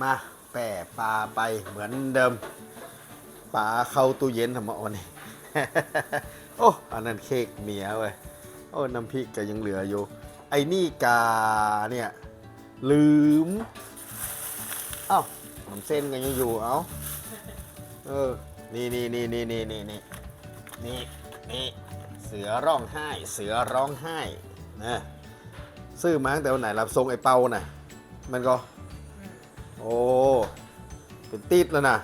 มาแป่ปลาไปเหมือนเดิมปลาเข้าตู้เย็นทำไมวันนี้โอ้อันนั้นเค้กเมียเว้ยโอ้น้ำพริกก็ยังเหลืออยู่ ไอ้นี่กาเนี่ยลืมเอ้าน้ำเส้นกันยังอยู่เอ้าเออนี่นี่นี่นี่นี่นี่นี่นี่นี่เสือร้องไห้ เสือร้องไห้นะซื้อมาตั้งแต่วันไหนรับทรงไอ้เปาน่ะมันก็ โอ้ เป็นติดแล้วนะ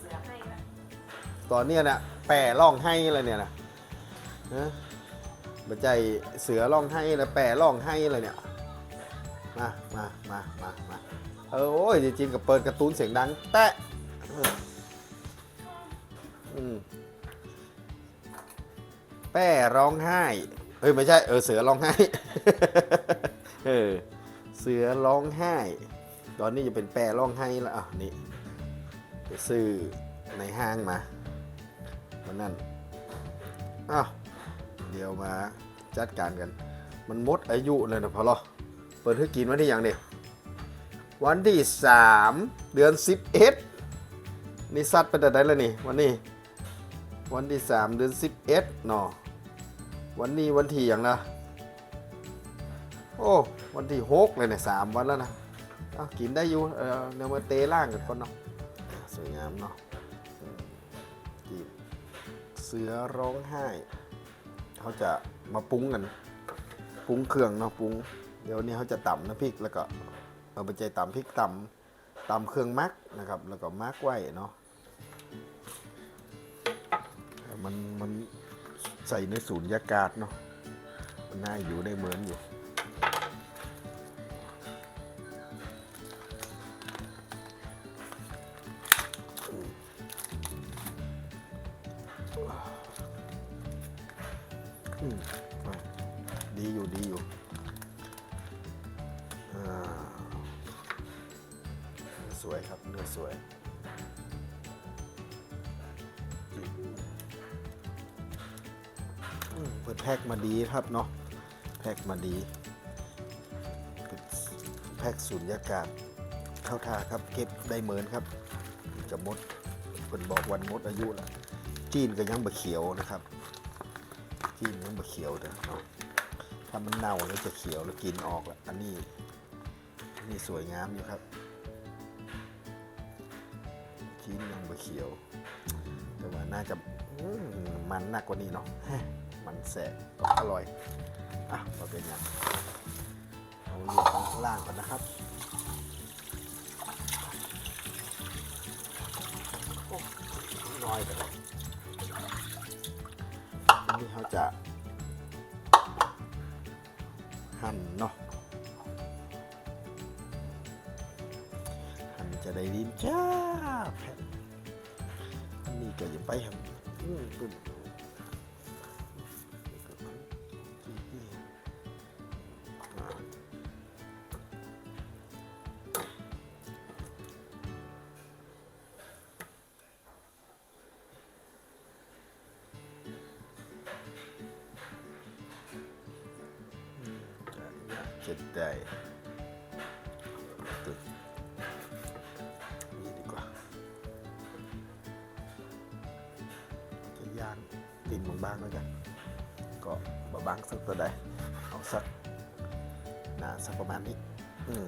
เสือให้ละตอนเนี้ยนะแปรร้องไห้เลยเนี่ยนะนะบัจใจเสือร้องไห้แล้วแปรร้องไห้เลยเนี่ย มา มา มา มา มา เออโอ้ยจริงๆกับเปิดการ์ตูนเสียงดัง แตะเอออืมแป้ร้องไห้เฮ้ยไม่ใช่ เออเสือร้องไห้ เออเสือร้องไห้ ตอนนี้จะเป็นแปรร้องไห้แล้วอะนี่ไปซื้อในห้างมาวันนั้นอ้าวเดี๋ยวมาจัดการกัน มันมดอายุเลยนะพอหรอเปิดให้กินวันที่อย่างเดียววันที่3เดือน11นี่สัตว์เป็นอะไรแล้วนี่วันนี้ วันที่3เดือน11เนาะวันนี้วันที่อย่างนะโอ้ วันที่6เลยเนี่ยสามวันแล้วนะ เอากินได้อยู่เออเมาเตะล่างกันก่อนเนาะสวยงามเนาะกินเสือร้องไห้เขาจะมาปรุงกันปรุงเครื่องเนาะปรุง เดี๋ยวนี้เขาจะตำน้ำพริกแล้วก็เอาไปใจตำพริกตำตำเครื่องมักนะครับ แล้วก็มักไว้เนาะมันมันใส่ในสูญญากาศเนาะมันน่าอยู่ได้เหมือนอยู่ ดีอยู่ดีอยู่สวยครับเนื้อสวยเปิดแพ็กมาดีครับเนาะแพ็กมาดีแพ็กสูญญากาศเข้าท่าครับ เก็บได้เหมือนครับจะมดเพิ่นบอกวันมดอายุแล้วจีนก็ยังบะเขียวนะครับ กินมันบะเขียวเด้อเนาะถ้ามันเน่าแล้วจะเขียวแล้วกินออกละอันนี้อันนี่สวยงามอยู่ครับกินยังบะเขียว แต่ว่าน่าจะมันหนักกว่านี้เนาะมันแสบอร่อยอะมาเป็นอย่างเอาลูกข้างล่างก่อนนะครับน้อยไปเลย นี่เขาจะหั่นเนาะหั่นจะได้ดีจ้าแผ่นอันนี้ก็อย่าไปหั่นอืม จะได้ตึกนี่ดีกว่าจะย่างตินบางๆแล้วกัน ก็บางสักตัวใดเอาสักหนาสักประมาณนี้ อืม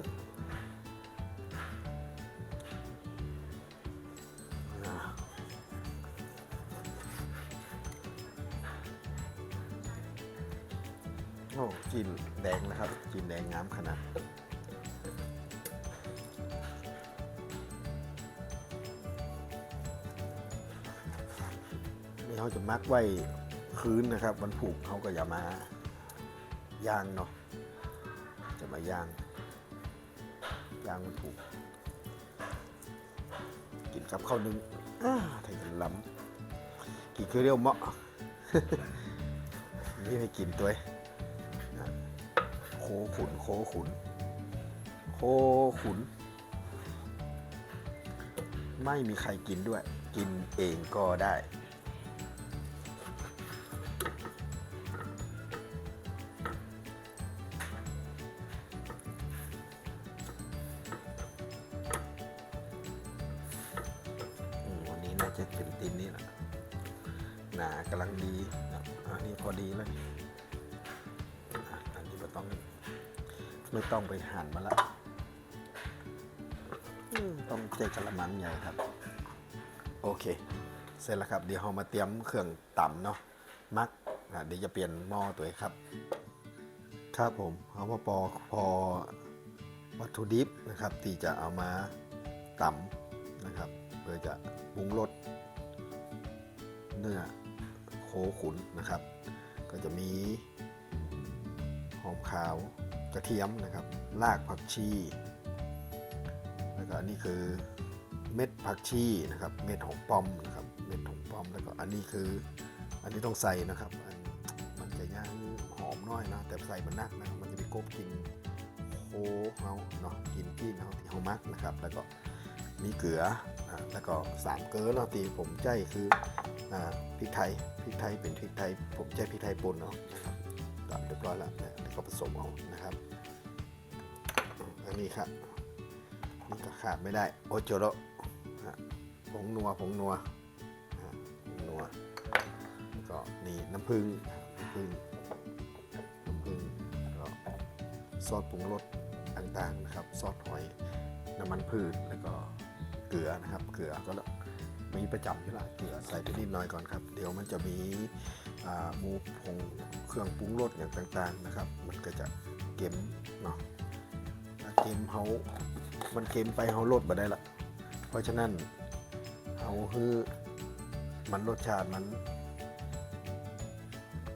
โอ้กินแดงนะครับกินแดงงามขนาดนี่เขาจะมักไว้คืนนะครับวันผูกเขาก็อย่ามาย่างเนาะจะมาย่างย่างวันผูก กินกับข้าวนึ่งอ้ากันล้ำกินคือเรียวเหมาะ นี่ให้กินตัวเอง ขุนโคขุน โคขุน ไม่มีใครกินด้วย กินเองก็ได้ ใหญ่ครับ โอเค เสร็จแล้วครับ เดี๋ยวเรามาเตรียมเครื่องต่ำเนาะมักอะเดี๋ยวจะเปลี่ยนหม้อตัวเองครับ ครับผมเอามาปอพอวัตถุดิบนะครับที่จะเอามาตำนะครับ เพื่อจะปรุงรสเนื้อโคขุนนะครับ ก็จะมีหอมขาวกระเทียมนะครับรากผักชี แล้วก็อันนี้คือ เม็ดผักชีนะครับ เม็ดหอมปอมนะครับ เม็ดหอมปอมแล้วก็อันนี้คือ อันนี้ต้องใส่นะครับมันจะย่างหอมน้อยนะ แต่ใส่มันนักนะมันจะไปกบกินโคเฮาเนาะกินที่เฮาที่เฮามักนะครับ แล้วก็มีเกลือแล้วก็สามเกลือเนาะที่ผมใจคืออพริกไทยพริกไทยเป็นพริกไทย ผมใจพริกไทยป่นเนาะนะครับตามเรียบร้อยแล้วนะแล้วก็ผสมเอานะครับอันนี้ครับนี่ก็ขาดไม่ได้โอโจโรฮะ ผงนัวผงนัวผงนัวแล้วก็นี่น้ำผึ้งน้ำผึ้งน้ำผึ้งแล้วก็ซอสปรุงรสต่างๆนะครับซอสหอยน้ำมันพืชแล้วก็เกลือนะครับเกลือก็มีประจำอยู่ละเกลือใส่ไปนิดหน่อยก่อนครับ เดี๋ยวมันจะมีหมูผงเครื่องปรุงรสอย่างต่างๆนะครับ มันก็จะเก็มเนาะเก็มเขามันเค็มไปเฮาลดมาได้ละ เพราะฉะนั้นเอาคือมันรสชาติมัน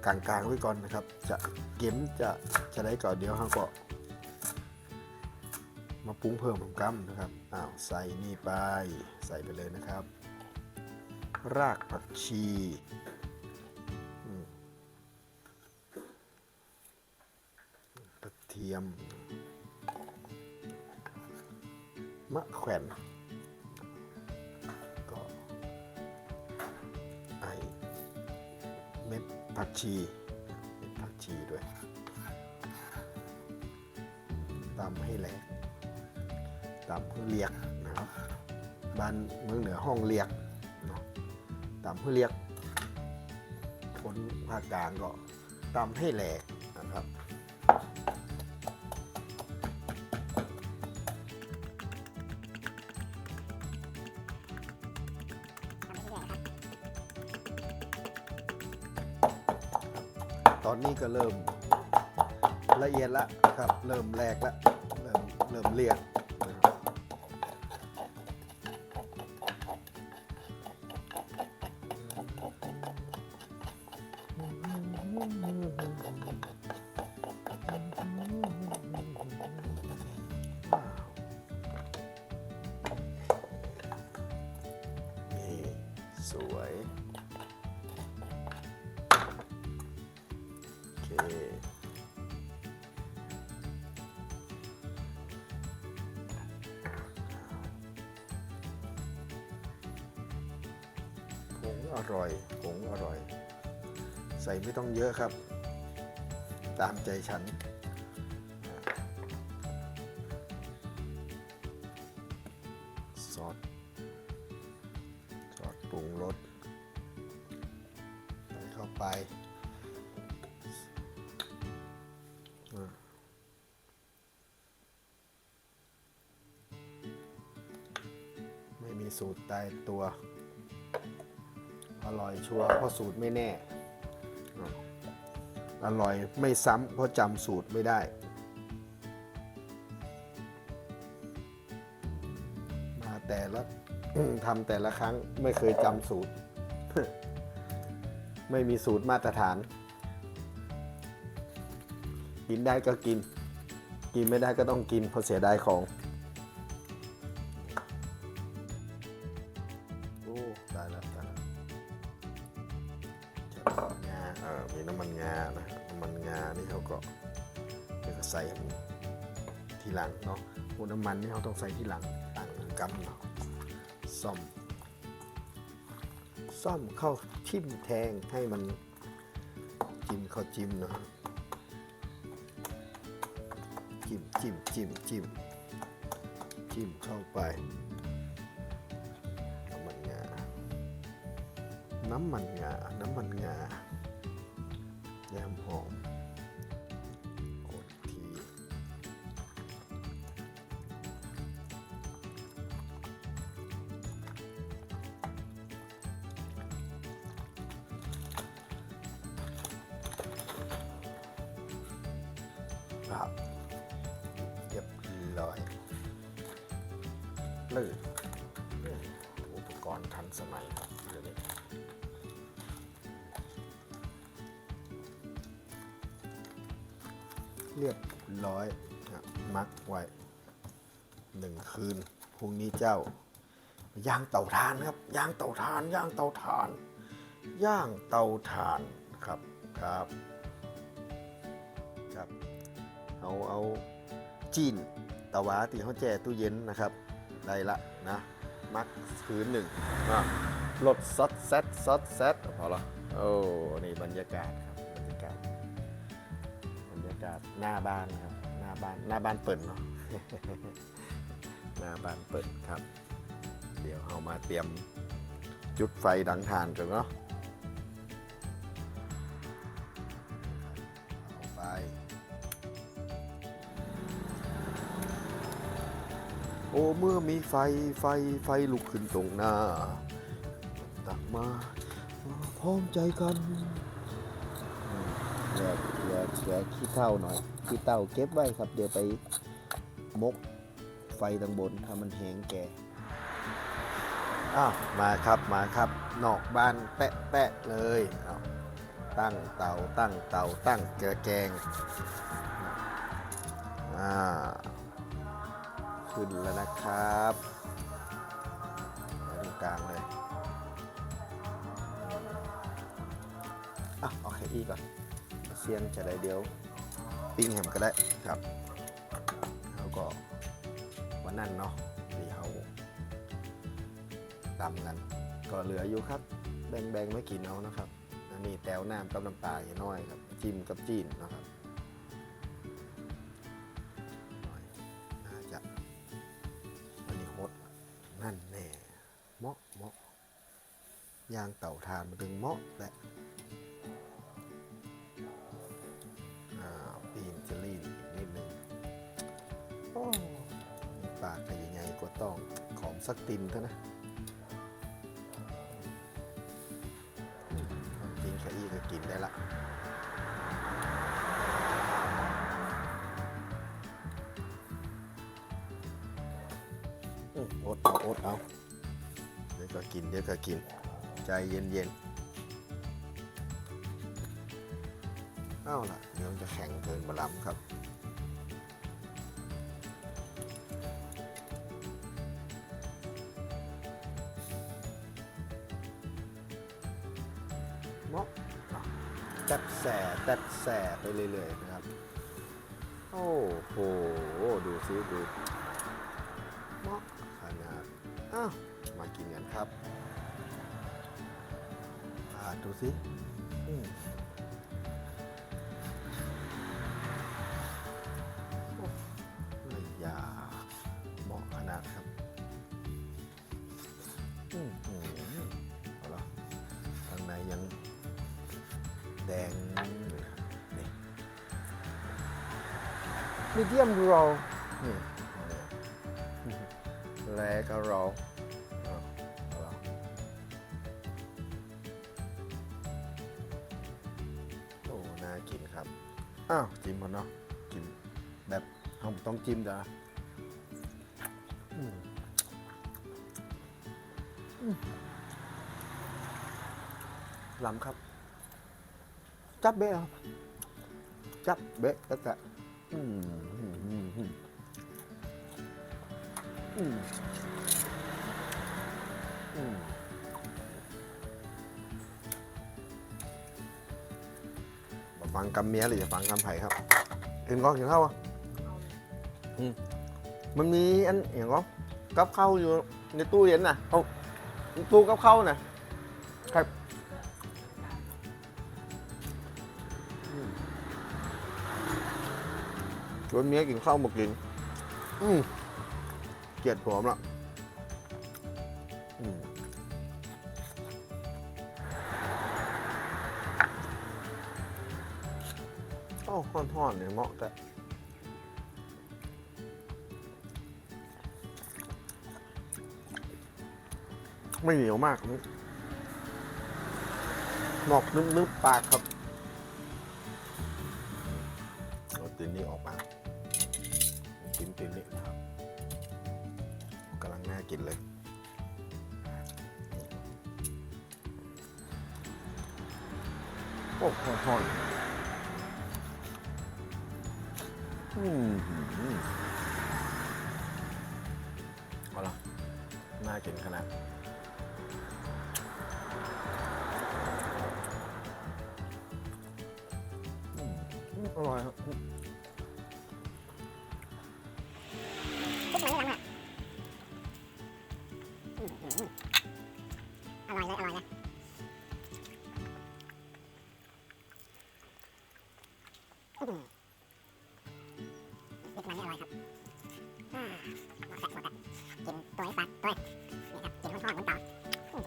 กลางๆไว้ก่อนนะครับ จะเค็มจะจะได้ก่อนเดี๋ยวเราก็ มาปรุงเพิ่มผมกัมนะครับอ้าวใส่นี่ไปใส่ไปเลยนะครับ รากผักชีกระเทียม มะแขวน ชีเม็ดผักชีด้วยตำให้แหลกตำเพื่อเรียกนะครับบ้านเมืองเหนือห้องเรียกเนาะตำเพื่อเรียกคนภาคกลางก็ตำให้แหลก ก็เริ่มละเอียดละครับ เริ่มแรกละเริ่มเริ่มเรียกอืม อร่อย ผงอร่อย ใส่ไม่ต้องเยอะครับ ตามใจฉัน ซอส ซอสปรุงรสใส่เข้าไปไม่มีสูตรตายตัว อร่อยชัวร์เพราะสูตรไม่แน่ อร่อยไม่ซ้ำเพราะจำสูตรไม่ได้มาแต่ละทำแต่ละครั้งไม่เคยจำสูตร ไม่มีสูตรมาตรฐาน กินได้ก็กิน กินไม่ได้ก็ต้องกินเพราะเสียดายของ มันนี่เขาต้องใส่ที่หลังต่างกันเนาะซ่อมซ่อมเข้าทิ่มแทงให้มันจิ้มเข้าจิ้มเนาะจิ้มจิ้มจิ้มจิ้มจิ้มเข้าไป น้ำมันงา น้ำมันงา น้ำมันงาแยมหอม ร้อยเลยอุปกรณ์ทันสมัยครับเดี๋ยวนี้เรียบร้อยมักไว้หนึ่งคืนพรุ่งนี้เจ้าย่างเตาถ่านครับย่างเตาถ่านย่างเตาถ่านย่างเตาถ่านครับครับครับเอาเอาจีน ตะวาที่เขาแช่ตู้เย็นนะครับ ได้ละนะมักคืนหนึ่งอะลดซอสแซดซอสแซดพอละโอ้นี่บรรยากาศครับบรรยากาศบรรยากาศหน้าบ้านครับหน้าบ้านหน้าบ้านเปิดเนาะหน้าบ้านเปิดครับ เดี๋ยวเอามาเตรียมจุดไฟดังทานกันเนาะ โอ้เมื่อมีไฟไฟไฟลุกขึ้นตรงหน้า ตักมาพร้อมใจกันเหลือเหลือเหลือขี้เท่าหน่อยขี้เต่าเก็บไว้ครับ เดี๋ยวไปมกไฟตังบนถ้ามันแห้งแก่อ้าวมาครับมาครับ นอกบ้านแปะแปะเลยอ้าตั้งเตาตั้งเตาตั้งเกลแกงอ่า ขึ้นแล้วนะครับมาตรงกลางเลยอะเอาแค่อีก่อนเซียนจะได้เดียว ปิ้งแฮมก็ได้ครับแล้วก็วันนั้นเนาะที่เขาตำกันก็เหลืออยู่ครับ แบ่งๆไม่กินเอานะครับอันนี้แต้วน้ำกับน้ำปลาอย่างน้อยครับ จิ้มกับจีนนะครับ ขยี้ก็กินได้ละอดเอาอดเอาเดี๋ยวก็กินเดี๋ยวก็กิน ใจเย็นเย็นๆเอาล่ะเดี๋ยวมันจะแข็งเกินบะล้ำครับ เรื่อยๆนะครับ โอ้โห ดูซิดูเหมาะขนาดอ้าวมากินกันครับ อ่าดูสิอืม มีเดียมโรนี่นี่แล้วก็รอเอาโอ้น่ากินครับ อ้าวจิ้มมันเนาะจิ้มแบบเราต้องจิ้มจ้ะอืมอืมล้ำครับ จับเบะครับ จับเบะแล้ มอืมอืมอืมอืมอืมบ่ฟังกำเมียหรือจะฟังกำไผ่ครับเห็นก้อนเห็นข้าวอะมันมีอันเห็นก้อนกับข้าวอยู่ในตู้เย็นน่ะเอาตู้กับข้าวน่ะครับ วัเมียกินข้าวหมกกิน อืมเกลียดผมละอืมโอ้ห่อนๆเนี่ยเหมาะแต่ไม่เหนียวมากนอกนึบๆปากครับ กินเลยโอ้โหอืมอเอาละน่ากินขนาด อร่อยครับอ่าหมดแสะหมดแสะกินตัวให้ฟัดตัวนี่ครับกินทอดๆเหมือนเต่า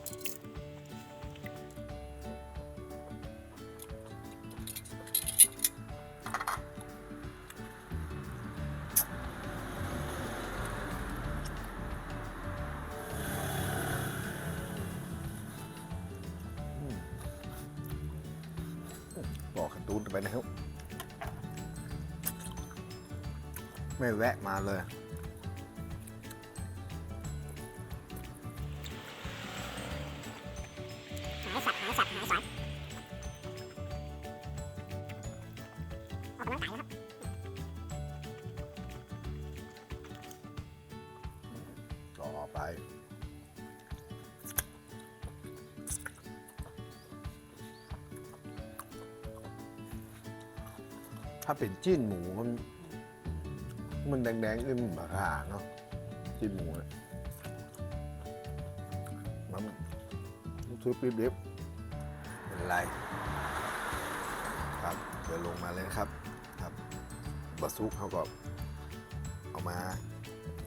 บอกการ์ตูนไปนะครับ ไม่แวะมาเลย หายสัตว์หายสัตว์หายสัตว์ออกกำลังกายนะครับต่อไปถ้าเป็นจิ้นหมูมัน มันแดงๆนี่มันบาคาเนาะจิ้นหมูเนี่ยมันซื้อปี๊บเล็บเป็นไรครับเดี๋ยวลงมาเลยนะครับครับบะซุกเขาก็เอามา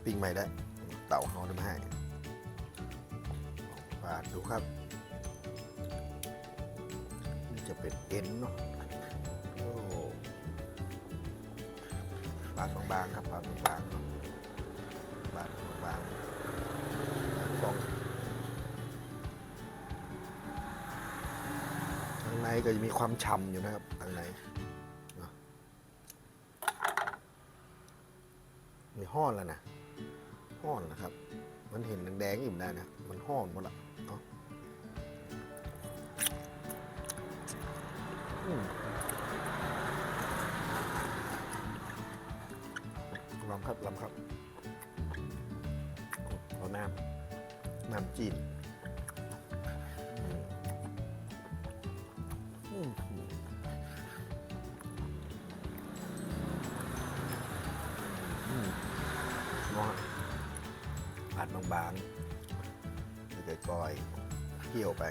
ปิ้งใหม่ได้ เต่าเขาได้มาให้ปาดดูครับ นี่จะเป็นเอ็นเนาะาดบางๆครับปาดบางๆปาดบางๆฟองข้างในก็จะมีความฉ่ำอยู่นะครับข้างในมีห้อนแล้วนะห้อนนะครับ มันเห็นแดงๆอิ่มได้นะ มันห้อนหมดละ ลำครับลำครับเอาน้ำน้ำจีนอืมอืมอืมเนาะผัดบางๆแล้วก็กอยเคี่ยวไป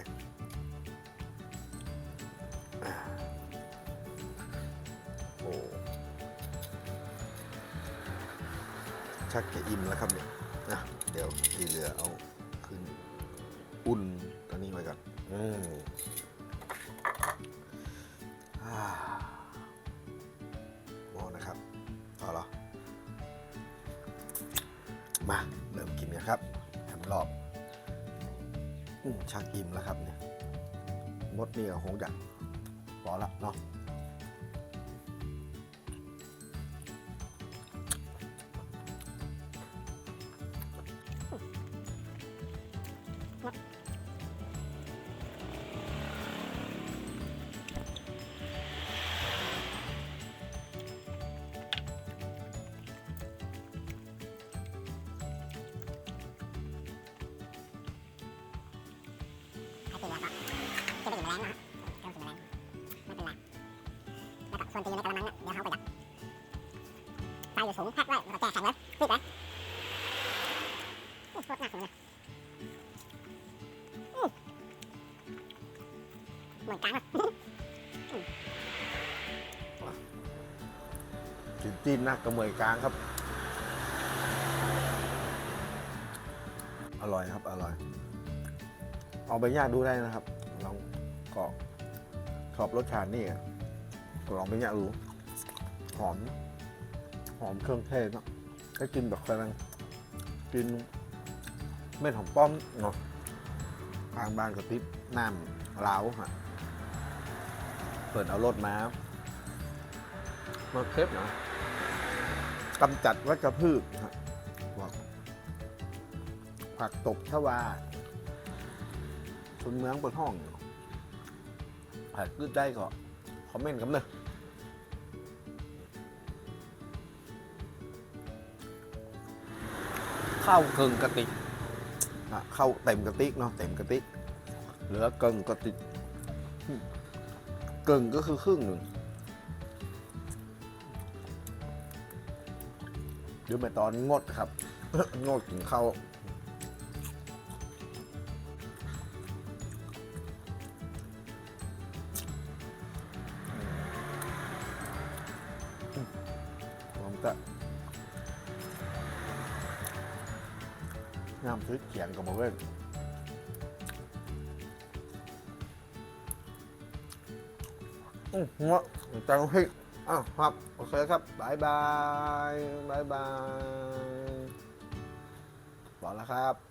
ชักจะอิ่มแล้วครับเนี่ยนะเดี๋ยวที่เหลือเอาขึ้นอุ่นตัวนี้ไว้ก่อนอืมอ่าหมอนะครับต่อเหรอมาเริ่มกินกันครับทำรอบอมชักอิ่มแล้วครับเนี่ยมดนี่ก็คงจะพอละเนาะ ให้ตีแล้วก็จะไปถึงแรงไม่เป็นไรแล้วก็ส่วนตีอยู่ในกระมังน่ะเดี๋ยวเขาไปดับไฟอยู่สูงพักไว้แล้วก็แก้แข็งเลยปิดไว้โอ้โคตรหนักเลยเหมือนกลางเลยกินจีนนักระเมยกลางครับ อร่อยครับ อร่อย เอาไปย่างดูได้นะครับ องก็ชอบรสชาตินี่อะก็ลองไปย่างดูหอม หอมเครื่องเทศเนาะถ้ากินแบบกำลังกินเม็ดหอมป้อมเนาะทางบ้านกับติบน้ำล้าวฮะเปิดเอารถมามาเคฟเนาะกำจัดวัชพืชฮะผักตบชวาชนเมืองเปิดห้อง ผักพืชได้ก็คอมเมนต์กันเนอะข้าวเกิงกระติกอะข้าวเต็มกระติกเนาะเต็มกระติกเหลือเกิงกระติกเกิงก็คือครึ่งหนึ่งเดี๋ยวไปตอนงดครับ งดกินข้าว เขียงกับมว้ยอืมหัวจังพริกอ้าวครับ โอเคครับบายบายบายบายบอกแล้วครับ